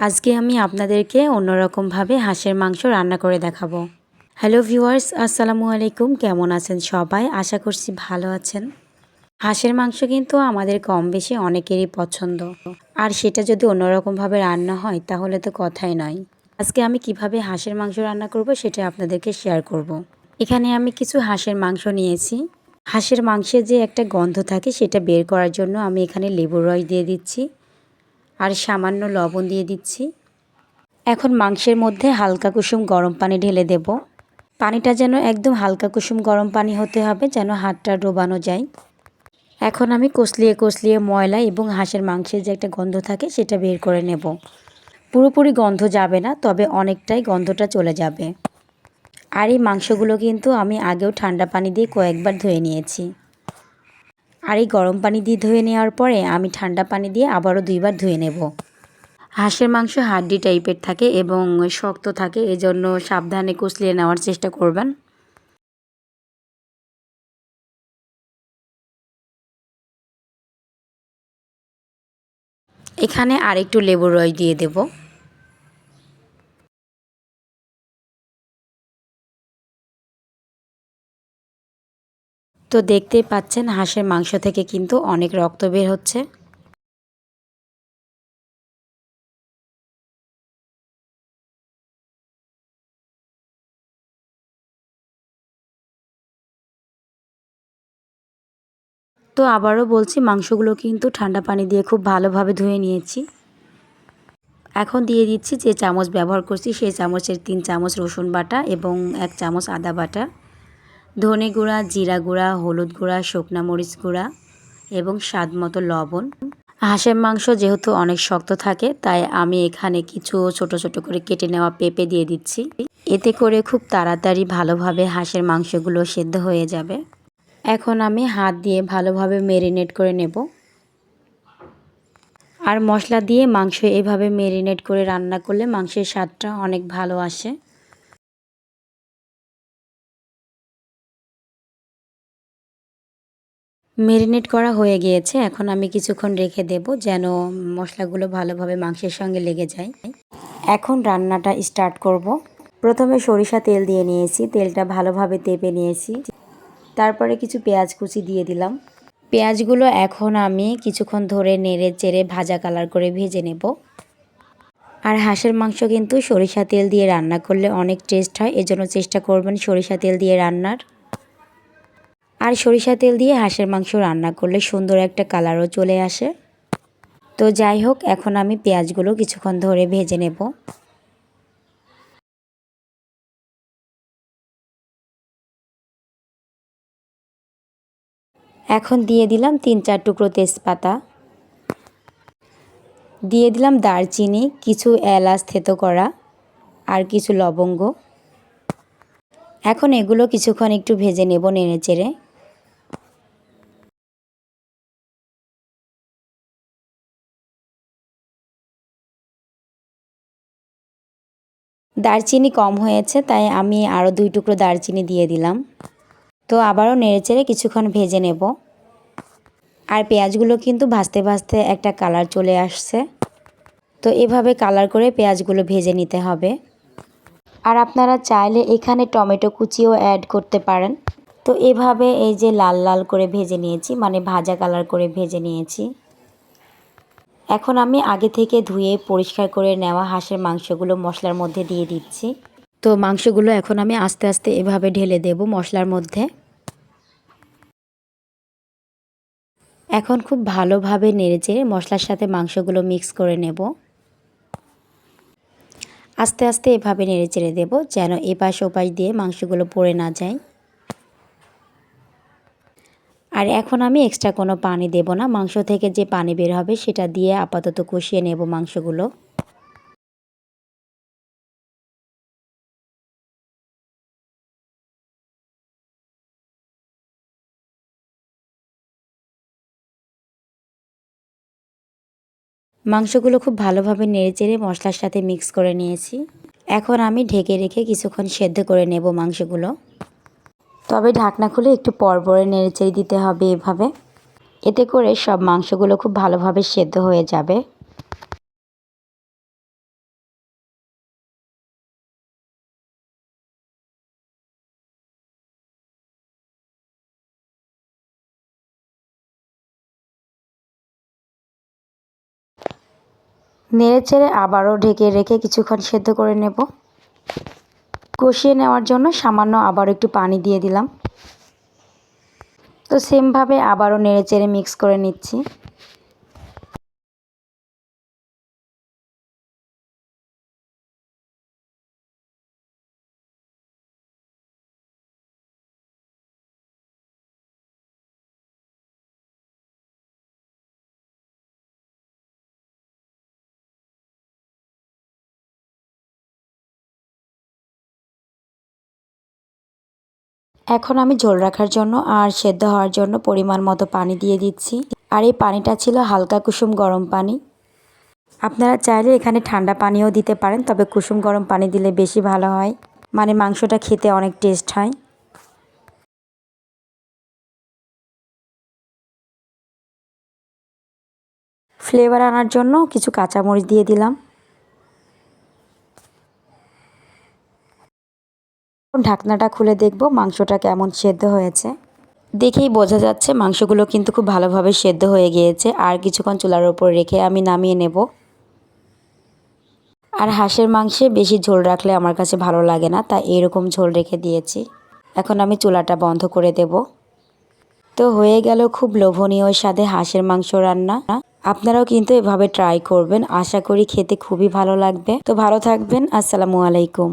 আজকে আমি আপনাদেরকে অন্যরকমভাবে হাঁসের মাংস রান্না করে দেখাবো। হ্যালো ভিউয়ার্স আসসালামু আলাইকুম। কেমন আছেন সবাই? আশা করছি ভালো আছেন। হাঁসের মাংস কিন্তু আমাদের কম বেশি অনেকেরই পছন্দ। আর সেটা যদি অন্যরকমভাবে রান্না হয়, তাহলে তো কথাই নয়। আজকে আমি কীভাবে হাঁসের মাংস রান্না করব, সেটা আপনাদেরকে শেয়ার করব। এখানে আমি কিছু হাঁসের মাংস নিয়েছি। হাঁসের মাংসের যে একটা গন্ধ থাকে, সেটা বের করার জন্য আমি এখানে লেবুর রস দিয়ে দিচ্ছি। আর সামান্য লবণ দিয়ে দিচ্ছি। এখন মাংসের মধ্যে হালকা কুসুম গরম পানি ঢেলে দেব। পানিটা যেন একদম হালকা কুসুম গরম পানি হতে হবে, যেন হাতটা ডোবানো যায়। এখন আমি কষলিয়ে কষলিয়ে ময়লা এবং হাঁসের মাংসের যে একটা গন্ধ থাকে, সেটা বের করে নেব। পুরোপুরি গন্ধ যাবে না, তবে অনেকটাই গন্ধটা চলে যাবে। আর এই মাংসগুলো কিন্তু আমি আগেও ঠান্ডা পানি দিয়ে কয়েকবার ধুয়ে নিয়েছি। আর এই গরম পানি দিয়ে ধুয়ে নেওয়ার পরে আমি ঠান্ডা পানি দিয়ে আবারও দুইবার ধুয়ে নেব। হাঁসের মাংস হাড্ডি টাইপের থাকে এবং শক্ত থাকে, এজন্য সাবধানে কুচলিয়ে নেওয়ার চেষ্টা করবেন। এখানে আরেকটু লেবুর রস দিয়ে দেব। তো দেখতেই পাচ্ছেন হাঁসের মাংস থেকে কিন্তু অনেক রক্ত বের হচ্ছে। তো আবারও বলছি, মাংসগুলো কিন্তু ঠান্ডা পানি দিয়ে খুব ভালোভাবে ধুয়ে নিয়েছি। এখন দিয়ে দিচ্ছি যে চামচ ব্যবহার করছি, সেই চামচের তিন চামচ রসুন বাটা এবং এক চামচ আদা বাটা। ধনে গুঁড়া, জিরা গুঁড়া, হলুদ গুঁড়া, শুকনা মরিচ গুঁড়া এবং স্বাদ মতো লবণ। হাঁসের মাংস যেহেতু অনেক শক্ত থাকে, তাই আমি এখানে কিছু ছোট ছোট করে কেটে নেওয়া পেঁপে দিয়ে দিচ্ছি। এতে করে খুব তাড়াতাড়ি ভালোভাবে হাঁসের মাংসগুলো সেদ্ধ হয়ে যাবে। এখন আমি হাত দিয়ে ভালোভাবে মেরিনেট করে নেব। আর মশলা দিয়ে মাংস এভাবে মেরিনেট করে রান্না করলে মাংসের স্বাদটা অনেক ভালো আসে। মেরিনেট করা হয়ে গিয়েছে। এখন আমি কিছুক্ষণ রেখে দেব যেন মশলাগুলো ভালোভাবে মাংসের সঙ্গে লেগে যায়। এখন রান্নাটা স্টার্ট করব। প্রথমে সরিষা তেল দিয়ে নিয়েছি, তেলটা ভালোভাবে তেপে নিয়েছি। তারপরে কিছু পেঁয়াজ কুচি দিয়ে দিলাম। পেঁয়াজগুলো এখন আমি কিছুক্ষণ ধরে নেড়ে চেড়ে ভাজা কালার করে ভেজে নেব। আর হাঁসের মাংস কিন্তু সরিষা তেল দিয়ে রান্না করলে অনেক টেস্ট হয়, এজন্য চেষ্টা করবেন সরিষা তেল দিয়ে রান্নার। আর সরিষা তেল দিয়ে হাঁসের মাংস রান্না করলে সুন্দর একটা কালারও চলে আসে। তো যাই হোক, এখন আমি পেঁয়াজগুলো কিছুক্ষণ ধরে ভেজে নেব। এখন দিয়ে দিলাম তিন চার টুকরো তেজপাতা। দিয়ে দিলাম দারচিনি, কিছু এলাচ থেতো করা আর কিছু লবঙ্গ। এখন এগুলো কিছুক্ষণ একটু ভেজে নেব নেড়ে চেড়ে দারচিনি কম হয়েছে, তাই আমি আরও দুই টুকরো দারচিনি দিয়ে দিলাম। তো আবারও নেড়েচেড়ে কিছুক্ষণ ভেজে নেব। আর পেঁয়াজগুলো কিন্তু ভাজতে ভাজতে একটা কালার চলে আসছে। তো এভাবে কালার করে পেঁয়াজগুলো ভেজে নিতে হবে। আর আপনারা চাইলে এখানে টমেটো কুচিও অ্যাড করতে পারেন। তো এভাবে এই যে লাল লাল করে ভেজে নিয়েছি মানে ভাজা কালার করে ভেজে নিয়েছি। এখন আমি আগে থেকে ধুয়ে পরিষ্কার করে নেওয়া হাঁসের মাংসগুলো মশলার মধ্যে দিয়ে দিচ্ছি। তো মাংসগুলো এখন আমি আস্তে আস্তে এভাবে ঢেলে দেব মশলার মধ্যে। এখন খুব ভালোভাবে নেড়েচেড়ে মশলার সাথে মাংসগুলো মিক্স করে নেব। আস্তে আস্তে এভাবে নেড়ে চেড়ে দেবো যেন এপাশ ওপাশ দিয়ে মাংসগুলো পড়ে না যায়। আর এখন আমি এক্সট্রা কোনো পানি দেব না। মাংস থেকে যে পানি বের হবে সেটা দিয়ে আপাতত কষিয়ে নেব মাংসগুলো। মাংসগুলো খুব ভালোভাবে নেড়েচেড়ে মশলার সাথে মিক্স করে নিয়েছি। এখন আমি ঢেকে রেখে কিছুক্ষণ সেদ্ধ করে নেব মাংসগুলো। তবে ঢাকনা খুলে একটু পরপরে নেড়েচেড়ে দিতে হবে এভাবে। এতে করে সব মাংসগুলো খুব ভালোভাবে সেদ্ধ হয়ে যাবে। নেড়েচেড়ে আবারও ঢেকে রেখে কিছুক্ষণ সেদ্ধ করে নেব। কষিয়ে নেওয়ার জন্য সামান্য আবার একটু পানি দিয়ে দিলাম। তো সেমভাবে আবারও নেড়ে চেড়ে মিক্স করে নিচ্ছি। এখন আমি ঝোল রাখার জন্য আর সেদ্ধ হওয়ার জন্য পরিমাণ মতো পানি দিয়ে দিচ্ছি। আর এই পানিটা ছিল হালকা কুসুম গরম পানি। আপনারা চাইলে এখানে ঠান্ডা পানিও দিতে পারেন, তবে কুসুম গরম পানি দিলে বেশি ভালো হয়। মানে মাংসটা খেতে অনেক টেস্ট হয়। ফ্লেভার আনার জন্য কিছু কাঁচামরিচ দিয়ে দিলাম। ঢাকনাটা খুলে দেখব মাংসটা কেমন সেদ্ধ হয়েছে। দেখেই বোঝা যাচ্ছে মাংসগুলো কিন্তু খুব ভালোভাবে সেদ্ধ হয়ে গিয়েছে। আর কিছুক্ষণ চুলার ওপর রেখে আমি নামিয়ে নেব। আর হাঁসের মাংসে বেশি ঝোল রাখলে আমার কাছে ভালো লাগে না, তাই এরকম ঝোল রেখে দিয়েছি। এখন আমি চুলাটা বন্ধ করে দেব। তো হয়ে গেল খুব লোভনীয় স্বাদে হাঁসের মাংস রান্না। আপনারাও কিন্তু এভাবে ট্রাই করবেন। আশা করি খেতে খুবই ভালো লাগবে। তো ভালো থাকবেন। আসসালামু আলাইকুম।